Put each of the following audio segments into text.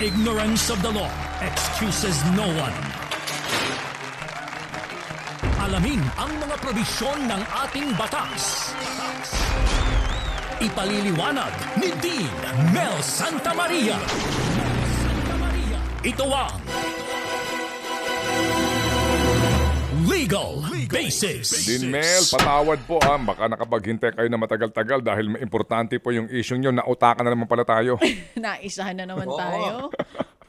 Ignorance of the law excuses no one. Alamin ang mga probisyon ng ating batas. Ipaliliwanag ni Dean Mel Santa Maria. Ito ang Legal, Basis. Din Mel, patawad po ah. Baka nakapaghintay kayo na matagal-tagal dahil may importante po yung issue nyo. Nautakan na naman pala tayo. Naisahan na naman Oo. tayo.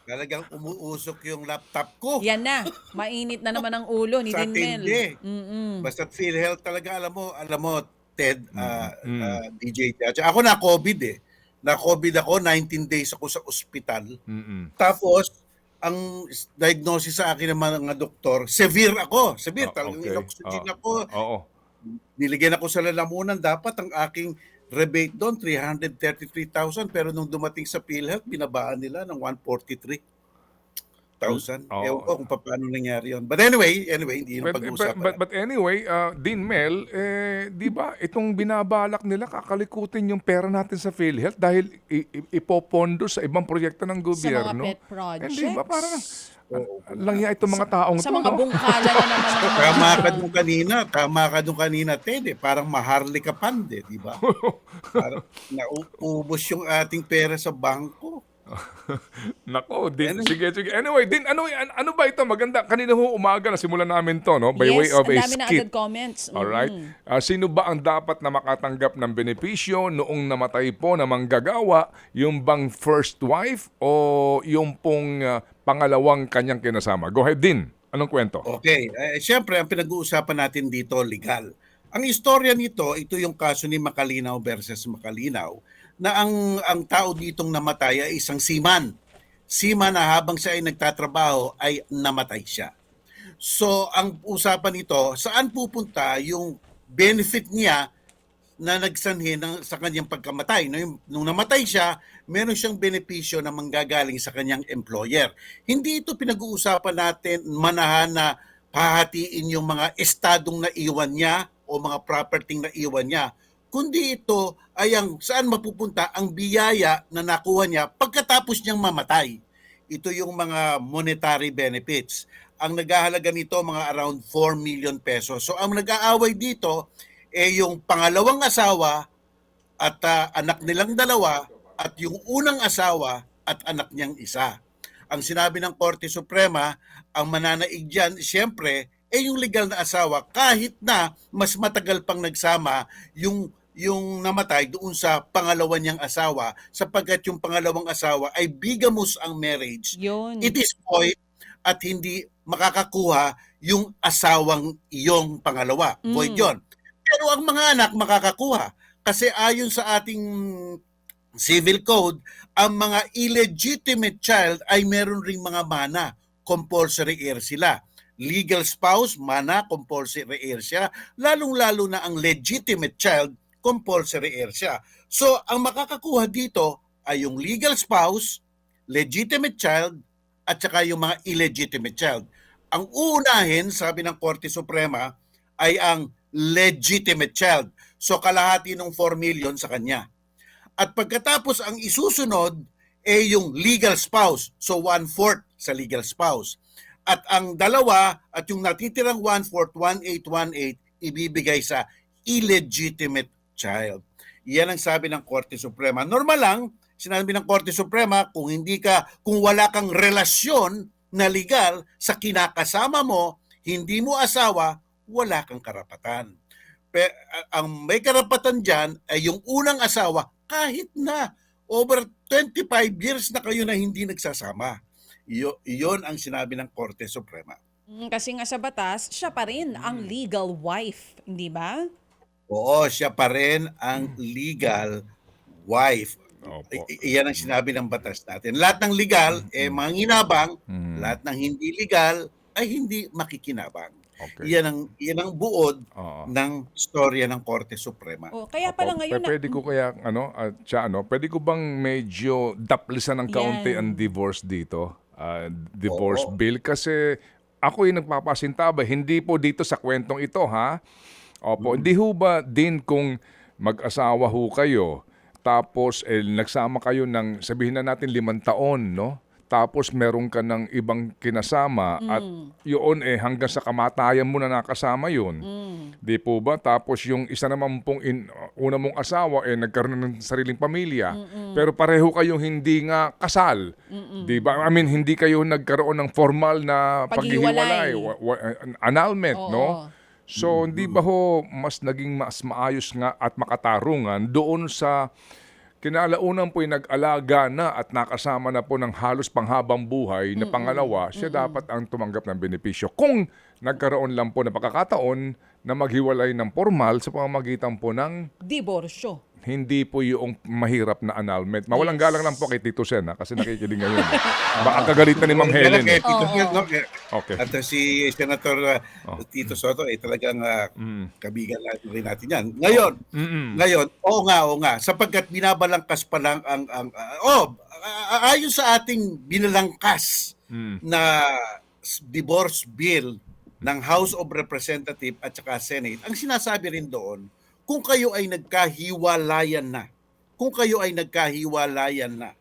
Talagang umuusok yung laptop ko. Yan na. Mainit na naman ang ulo ni Sa Dinmel. tindi. Mm-mm. Basta PhilHealth talaga, alam mo, alam mo, Ted, ah, ah, DJ Judge. Ako na COVID eh. Na COVID ako, 19 days ako sa ospital. Mm-mm. Tapos, ang diagnosis sa akin ng mga doktor, severe ako. Severe. Ah, Talagang okay. inoxygen Ah, ako. Oo. Nilagyan ako sa lalamunan. Dapat ang aking rebate doon, 333,000. Pero nung dumating sa PhilHealth, binabaan nila ng 143,000. Oo. Ewan ko kung paano nangyari yun. But anyway, anyway, hindi yun But, but, pag-uusapan. but, but anyway, uh, Dean Mel, eh, di ba itong binabalak nila kakalikutin yung pera natin sa PhilHealth dahil i- i- ipopondo sa ibang proyekto ng Sa mga gobyerno? pet projects. Hindi ba? Parang lang yan itong mga taong Sa to, mga no? bungkala na naman mga... Tama ka doon kanina, tama ka doon kanina, Ted. Eh. Parang maharli ka pande, di ba? Parang nauubos yung ating pera sa bangko. Nako, din, Ano- sige, sige. Anyway, din, ano, an- ano ba ito? Maganda. Kanina ho umaga na simulan namin to, no? By yes, way of ang a dami na skit. agad comments. Alright? Mm. Ah, sino ba ang dapat na makatanggap ng benepisyo noong namatay po na manggagawa? Yung bang first wife o yung pong ah, pangalawang kanyang kinasama? Go ahead din. Anong kwento? Okay, eh, siyempre ang pinag-uusapan natin dito legal. Ang istorya nito, ito yung kaso ni Makalinaw versus Makalinaw na ang ang tao ditong namatay ay isang seaman. Seaman na habang siya ay nagtatrabaho ay namatay siya. So ang usapan nito, saan pupunta yung benefit niya na nagsanhi ng, sa kanyang pagkamatay. No, yung, nung namatay siya, meron siyang benepisyo na manggagaling sa kanyang employer. Hindi ito pinag-uusapan natin manahan na pahatiin yung mga estadong naiwan niya o mga property na iwan niya. Kundi ito ay ang saan mapupunta ang biyaya na nakuha niya pagkatapos niyang mamatay. Ito yung mga monetary benefits. Ang naghahalaga nito mga around 4 million pesos. So ang nag-aaway dito eh yung pangalawang asawa at ah, anak nilang dalawa at yung unang asawa at anak niyang isa. Ang sinabi ng Korte Suprema, ang mananaig dyan, siyempre, eh yung legal na asawa kahit na mas matagal pang nagsama yung yung namatay doon sa pangalawa niyang asawa sapagkat yung pangalawang asawa ay bigamous ang marriage Yun. it is void at hindi makakakuha yung asawang iyong pangalawa. Mm. Void yun. Pero ang mga anak makakakuha. Kasi ayon sa ating civil code, ang mga illegitimate child ay meron ring mga mana. Compulsory heir sila. Legal spouse, mana, compulsory heir siya. Lalong-lalo na ang legitimate child, compulsory heir siya. So, ang makakakuha dito ay yung legal spouse, legitimate child, at saka yung mga illegitimate child. Ang uunahin, sabi ng Korte Suprema, ay ang legitimate child. So kalahati ng 4 million sa kanya. At pagkatapos ang isusunod ay yung legal spouse. So one-fourth sa legal spouse. At ang dalawa at yung natitirang one-fourth, 1-8-1-8, ibibigay sa illegitimate child. Yan ang sabi ng Korte Suprema. Normal lang, sinabi ng Korte Suprema, kung hindi ka, kung wala kang relasyon na legal sa kinakasama mo, hindi mo asawa, wala kang karapatan. Pe, ang may karapatan dyan ay yung unang asawa, kahit na over 25 years na kayo na hindi nagsasama. Iyo, iyon ang sinabi ng Korte Suprema. Mm, Kasi nga sa batas, siya pa rin ang legal wife. Hindi ba? Oo, siya pa rin ang legal wife. Opo. I- iyan ang sinabi ng batas natin. Lahat ng legal, eh, manginabang. Mm. Lahat ng hindi legal, ay hindi makikinabang. Okay. Iyan ang, iyan ang buod Oo. ng storya ng Korte Suprema. O, kaya Opo. pala ngayon Pe- Pwede ko kaya, ano, at siya, ano, pwede ko bang medyo daplisan ng kaunti Yan. ang divorce dito? Ah, divorce Oo. bill? Kasi ako yung nagpapasintaba, hindi po dito sa kwentong ito, ha? Opo, hindi ho ba din kung mag-asawa ho kayo, tapos eh, nagsama kayo ng sabihin na natin limang taon, no? Tapos meron ka ng ibang kinasama at yun eh hanggang sa kamatayan mo na nakasama yun. Di po ba? Tapos yung isa naman pong in, una mong asawa eh nagkaroon ng sariling pamilya. Pero pareho kayong hindi nga kasal. Di ba? I mean hindi kayo nagkaroon ng formal na Paghiwalay. paghiwalay, wa- wa- annulment, Oo. no? So, hindi ba ho mas naging mas maayos nga at makatarungan doon sa kinalaunan po yung nag-alaga na at nakasama na po ng halos panghabang buhay na pangalawa, siya dapat ang tumanggap ng benepisyo. Kung nagkaroon lang po na pagkakataon na maghiwalay ng formal sa pamamagitan po ng Diborsyo. Hindi po yung mahirap na annulment. Mawalang galang lang po kay Tito Sen ha, kasi nakikinig ngayon. Baka kagalitan ni Ma'am Helen. Eh. Tito Oo. Fred, no? Okay. At uh, si Senator uh, Oh. Tito Soto ay talagang uh, Mm. kabigan rin natin yan. Ngayon, Mm-mm. ngayon, oo nga, oo nga, sapagkat binabalangkas pa lang ang, ang uh, oh, ayon sa ating binalangkas Mm. na divorce bill ng House of Representative at saka Senate, ang sinasabi rin doon, kung kayo ay nagkahiwalayan na, kung kayo ay nagkahiwalayan na,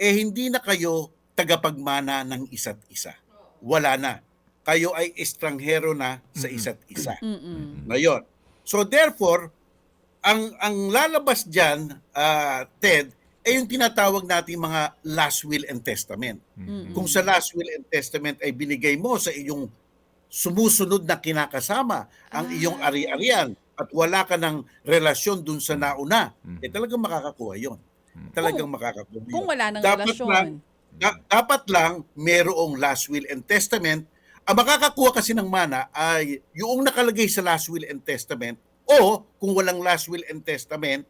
eh hindi na kayo tagapagmana ng isa't isa. Wala na. Kayo ay estranghero na sa isa't isa. Mm-mm. Ngayon. So therefore, ang ang lalabas diyan, ah, Ted, ay yung tinatawag nating mga last will and testament. Kung sa last will and testament ay binigay mo sa iyong sumusunod na kinakasama ang iyong ari-arian at wala ka ng relasyon dun sa nauna, eh talagang makakakuha yon. Talagang makakakuha yun. Kung wala nang Dapat relasyon. lang, da- dapat lang merong last will and testament. Ang makakakuha kasi ng mana ay yung nakalagay sa last will and testament o kung walang last will and testament,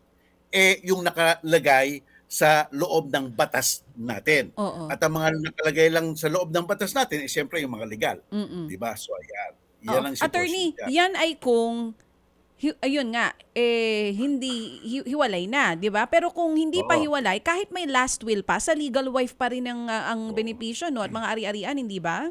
eh yung nakalagay sa loob ng batas natin. Oo. At ang mga nakalagay lang sa loob ng batas natin, eh, siyempre yung mga legal. Mm-mm. Di ba? So, ayan. Yan ang sitwasyon Attorney, yan ay kung hi- ayun nga, eh hindi hi- hiwalay na, 'di ba? Pero kung hindi pa Oo. hiwalay, kahit may last will pa, sa legal wife pa rin ang ah, ang benepisyo no at mga ari-arian, hindi ba?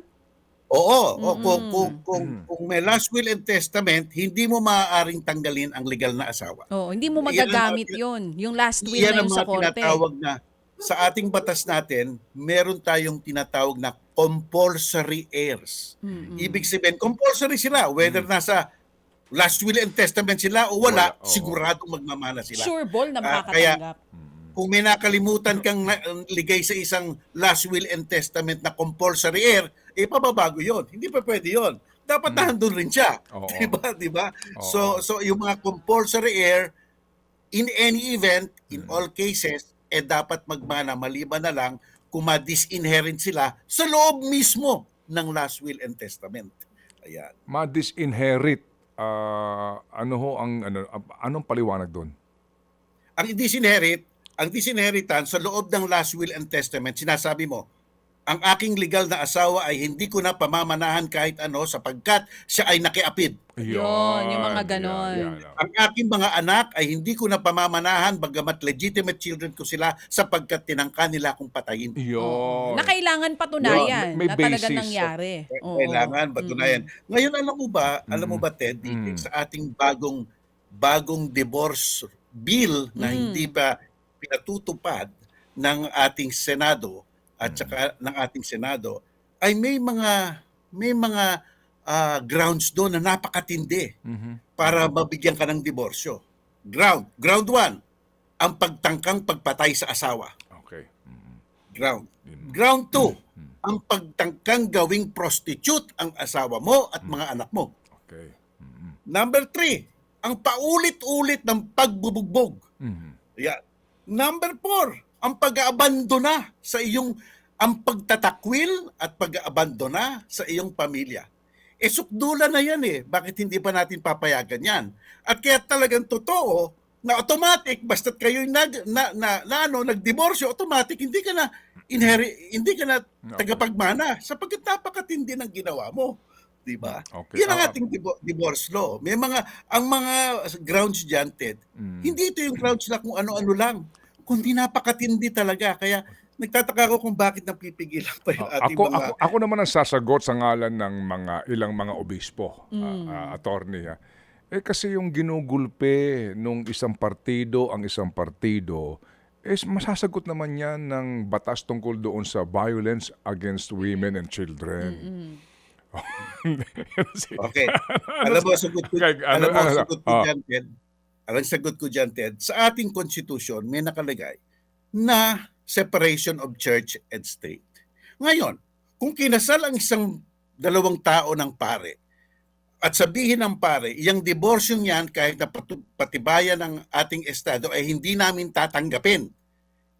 Oo, o, kung, kung, kung, Mm. kung may last will and testament, hindi mo maaaring tanggalin ang legal na asawa. Oo, hindi mo Yan ang magagamit mga- 'yun, yung last will Yan na ang yun mga sa korte. tinatawag na, sa ating batas natin, meron tayong tinatawag na compulsory heirs. Mm-mm. Ibig sabihin, compulsory sila. Whether nasa last will and testament sila o Wala, wala, oo. sigurado magmamana sila. Sure ball na Ah, kaya- makakatanggap. Kung may nakalimutan kang na, ligay sa isang last will and testament na compulsory heir, eh pababago yon. Hindi pa pwede yon. Dapat nandun rin siya. Oo. Di ba? Di ba? Oo. So, so yung mga compulsory heir, in any event, in all cases, eh dapat magmana maliban na lang kung ma-disinherit sila sa loob mismo ng last will and testament. Ayan. ma-disinherit ah, ano ho ang ano ah, anong paliwanag doon? Ang disinherit, ang disinheritance sa loob ng last will and testament, sinasabi mo, ang aking legal na asawa ay hindi ko na pamamanahan kahit ano sapagkat siya ay nakiapid. Yun, yung mga Yan, ganon. yan, yan. Ang aking mga anak ay hindi ko na pamamanahan bagamat legitimate children ko sila sapagkat tinangka nila akong patayin. Yun. Na kailangan patunayan Yun, may na talaga basis. nangyari. Oo. Kailangan patunayan. Ngayon alam mo ba, alam mo ba Ted, Mm. sa ating bagong bagong divorce bill na Mm. hindi pa pinatutupad ng ating Senado at saka ng ating Senado ay may mga may mga ah, grounds doon na napakatindi Mhm. para mabigyan ka ng diborsyo. Ground, ground one, ang pagtangkang pagpatay sa asawa. Okay. Mhm. Ground. Ground two, ang pagtangkang gawing prostitute ang asawa mo at mga anak mo. Okay. Mhm. Number three, ang paulit-ulit ng pagbubugbog. Mhm. Yan. Number four, ang pag-aabandona sa iyong ang pagtatakwil at pag-aabandona sa iyong pamilya. Eh sukdula na yan eh. Bakit hindi pa natin papayagan yan? At kaya talagang totoo na automatic basta't kayo nag na, na, na ano nagdiborsyo automatic hindi ka na inherit hindi ka na tagapagmana sapagkat napakatindi ng ginawa mo. 'Di ba? Okay. Yan ang Ah, ating dibo- divorce law. May mga ang mga grounds diyan Ted. Mm. Hindi ito yung grounds na kung ano-ano lang. Kundi napakatindi talaga. Kaya nagtataka ako kung bakit napipigilan pa yung Ah, ating ako, mga... ako, ako naman ang sasagot sa ngalan ng mga ilang mga obispo, ah, ah, attorney. Ha. Eh kasi yung ginugulpe nung isang partido ang isang partido, is masasagot naman yan ng batas tungkol doon sa violence against women and children. Okay. alam mo, sagot ko, ano- alam mo, ano- sagot ko ah. dyan, Ted. Alam, sagot ko dyan, Ted. Sa ating konstitusyon, may nakalagay na separation of church and state. Ngayon, kung kinasal ang isang dalawang tao ng pare, at sabihin ng pare, yung diborsyo niyan kahit na patibayan ng ating estado ay hindi namin tatanggapin.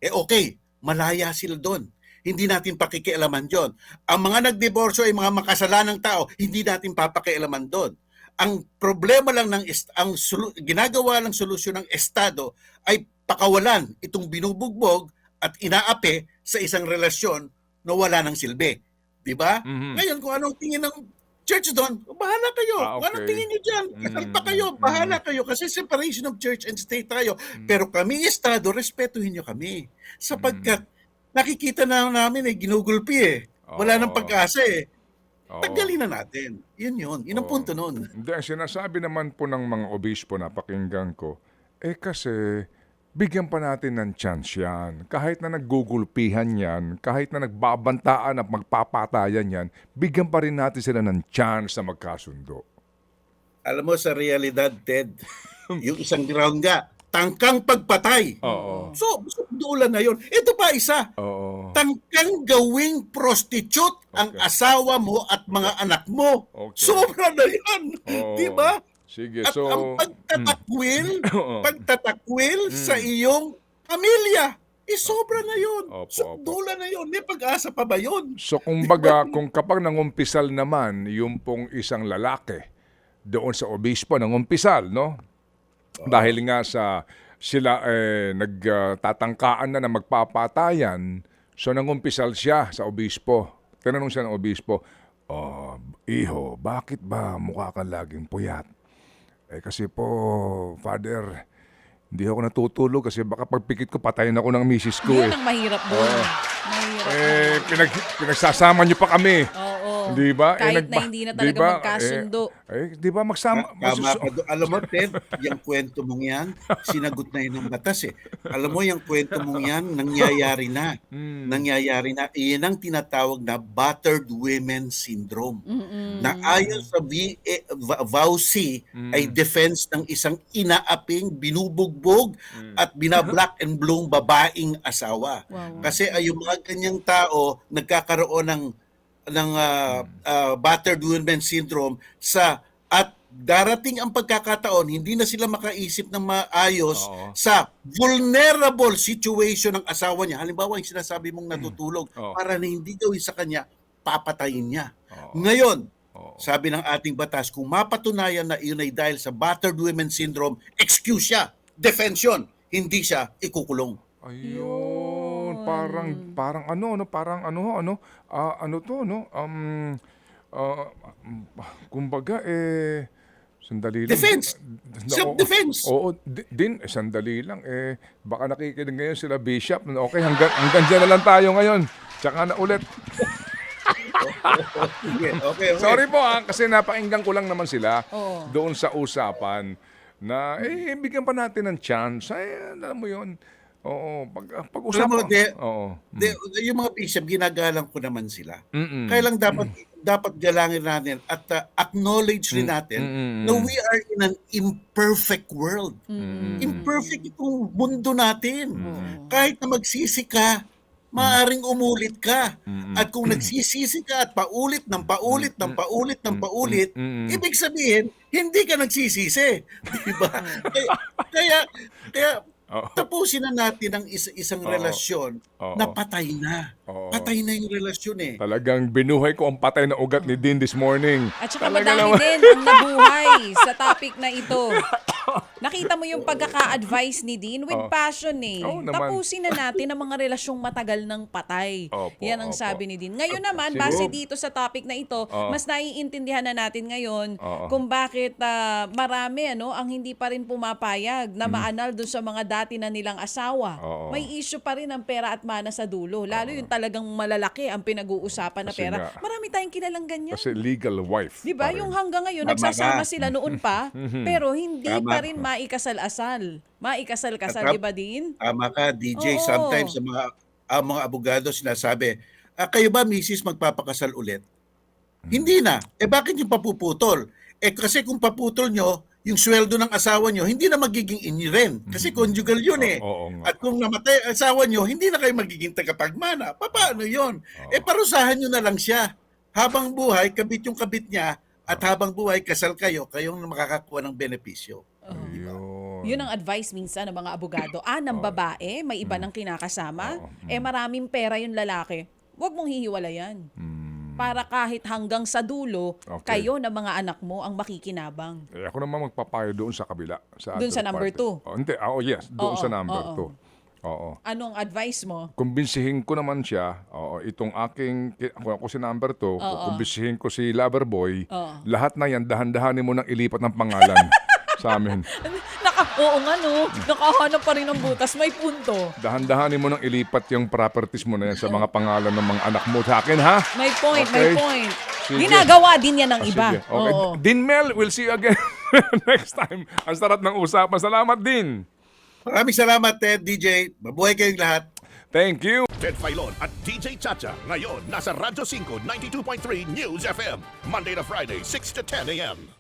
Eh okay, malaya sila doon. Hindi natin pakikialaman yon. Ang mga nagdiborsyo ay mga makasalanang tao, hindi natin papakialaman doon. Ang problema lang ng ang ginagawa ng solusyon ng estado ay pakawalan itong binubugbog at inaapi sa isang relasyon na wala ng silbi. 'Di ba? Mhm. Ngayon kung anong tingin ng church doon, bahala kayo. Ah, Kung anong okay. tingin niyo diyan, kasal pa Mm, kayo, bahala kayo kasi separation of church and state tayo. Mm. Pero kami estado, respetuhin niyo kami. Sapagkat Mm. nakikita na namin eh ginugulpi eh. Wala nang Oo. pag-asa eh. Oo. Tanggalin na natin. Yun yun. Yun ang Oo. punto nun. Hindi, ang sinasabi naman po ng mga obispo na pakinggan ko, eh kasi bigyan pa natin ng chance yan. Kahit na naggugulpihan yan, kahit na nagbabantaan at magpapatayan yan, bigyan pa rin natin sila ng chance na magkasundo. Alam mo sa realidad, Ted, yung isang ground nga, tangkang pagpatay. Oo. So, dulan na yun. Ito pa isa. Oo. Tangkang gawing prostitute ang Okay. asawa mo at mga anak mo. Okay. Sobra na yan. Oo. Di ba? Sige, At so... ang pagtatakwil, Oo. pagtatakwil sa iyong pamilya, eh sobra na yun. Opo, so, opo. dula na yun. May pag-asa pa ba yun? So kumbaga, kung kapag nangumpisal naman yung pong isang lalaki doon sa obispo, nangumpisal, no? Dahil nga sa sila eh, nagtatangkaan na na magpapatayan, so nangumpisal siya sa obispo. Tinanong siya ng obispo, Oh, iho, bakit ba mukha ka laging puyat? Eh kasi po, father, hindi ako natutulog kasi baka pagpikit ko patayin ako ng misis ko eh. Yun ang mahirap doon. Mahirap. Eh, pinag, pinagsasama niyo pa kami. Oo. Di ba? Eh, Kahit na nagba- hindi na talaga ba? magkasundo. Eh, eh, di ba magsama? Tama masus-. Alam mo, Ted, yung kwento mong yan, sinagot na yun ng batas eh. Alam mo, yung kwento mong yan, nangyayari na. Hmm. Nangyayari na. Iyan ang tinatawag na battered women syndrome. Mm-mm. Na ayon sa V- eh, Va- VAUC Hmm. ay defense ng isang inaaping, binubugbog at binablack and blue babaeng asawa. Wow. Kasi ay yung mga ganyang tao nagkakaroon ng ng ah, ah, battered women syndrome sa at darating ang pagkakataon hindi na sila makaisip ng maayos Oo. sa vulnerable situation ng asawa niya. Halimbawa, yung sinasabi mong natutulog Oo. para na hindi gawin sa kanya, papatayin niya. Oo. Ngayon, Oo. sabi ng ating batas, kung mapatunayan na iyon ay dahil sa battered women syndrome, excuse siya, defense yun, hindi siya ikukulong. Ayun, parang parang ano no, parang ano ano ah, ano to no? Um ah, um, kumbaga eh sandali lang. Defense! Na- Self-defense! Oo, di- din eh, sandali lang eh baka nakikinig ngayon sila Bishop. Okay, hanggang hanggang diyan na lang tayo ngayon. Tsaka na ulit. Okay, okay. okay. Sorry po ah, kasi napakinggan ko lang naman sila Oo. doon sa usapan na eh bigyan pa natin ng chance. Ay, alam mo 'yon. Oo, pag pag-usapan. Alam mo, de- Oo. De, yung mga bishop, ginagalang ko naman sila. Mm-mm. Kaya lang dapat dapat galangin natin at uh, acknowledge rin natin Mm-mm. na we are in an imperfect world. Mm-mm. Imperfect itong mundo natin. Oo. Kahit na magsisi ka, maaring umulit ka. Mm-mm. At kung nagsisisi ka at paulit ng paulit ng paulit ng paulit, Mm-mm. ibig sabihin, hindi ka nagsisisi. Di ba? kaya, kaya, kaya Oo. tapusin na natin ang isa, isang Oo. relasyon Oo. na patay na. Oo. Patay na yung relasyon eh. Talagang binuhay ko ang patay na ugat ni Dean this morning. At saka Talaga madami naman. din ang nabuhay sa topic na ito. Nakita mo yung pagkaka-advise ni Dean with Oo. passion eh. Oo naman. Tapusin na natin ang mga relasyong matagal ng patay. Opo, Yan ang opo. sabi ni Dean. Ngayon naman, Siguro- base dito sa topic na ito, Oo. mas naiintindihan na natin ngayon Oo. kung bakit ah, marami ano ang hindi pa rin pumapayag na maanal dun sa mga dati na nilang asawa. Hmm. Oo. May issue pa rin ang pera at mana sa dulo. Lalo yung talagang malalaki ang pinag-uusapan na Kasi pera. nga- Marami tayong kilalang ganyan. Kasi legal wife. Di ba? pa rin. Yung hanggang ngayon, Tama nagsasama ka. sila noon pa, pero hindi Tama pa rin maikasal-asal. Maikasal-kasal, di ba din? Tama ka, DJ. Oo. Sometimes sa mga ang mga abogado sinasabi, ah, kayo ba misis magpapakasal ulit? Hindi na. Eh bakit yung papuputol? Eh kasi kung paputol nyo, yung sweldo ng asawa nyo, hindi na magiging inyo rin. Kasi conjugal yun eh. Oo, oo nga. At kung namatay ang asawa nyo, hindi na kayo magiging tagapagmana. Pa- Paano yun? Eh parusahan nyo na lang siya. Habang buhay, kabit yung kabit niya, at habang buhay, kasal kayo, kayong makakakuha ng benepisyo. Ayun. Yun ang advice minsan ng mga abogado. Ah, ng babae, may iba nang kinakasama. Oo. Eh maraming pera yung lalaki. Huwag mong hihiwalayan. Hmm. Para kahit hanggang sa dulo, Okay. kayo na mga anak mo ang makikinabang. Eh, ako naman magpapayo doon sa kabila. Sa Doon other sa number party. two? Oh, hindi. Ah, oh, yes. Doon Oo, sa number oo. 2. Oo. Anong advice mo? Kumbinsihin ko naman siya, oo, itong aking, ako, ako si number 2, Oo. kumbinsihin ko si Loverboy, Oo. lahat na yan, dahan-dahanin mo ng ilipat ng pangalan sa amin. Naka, oo nga no, nakahanap pa rin ng butas. May punto. Dahan-dahanin mo ng ilipat yung properties mo na yan sa mga pangalan ng mga anak mo sa akin, ha? May point, may Okay. point. Sige. Ginagawa din yan ng Ah, iba. sige. Okay. Oo. Din Mel, we'll see you again next time. Ang sarap ng usapan. Salamat din. Maraming salamat, Ted, DJ. Mabuhay kayong lahat. Thank you. Ted Filon at DJ Chacha. Ngayon, nasa Radyo 5, 92.3 News FM. Monday to Friday, 6 to 10 a.m.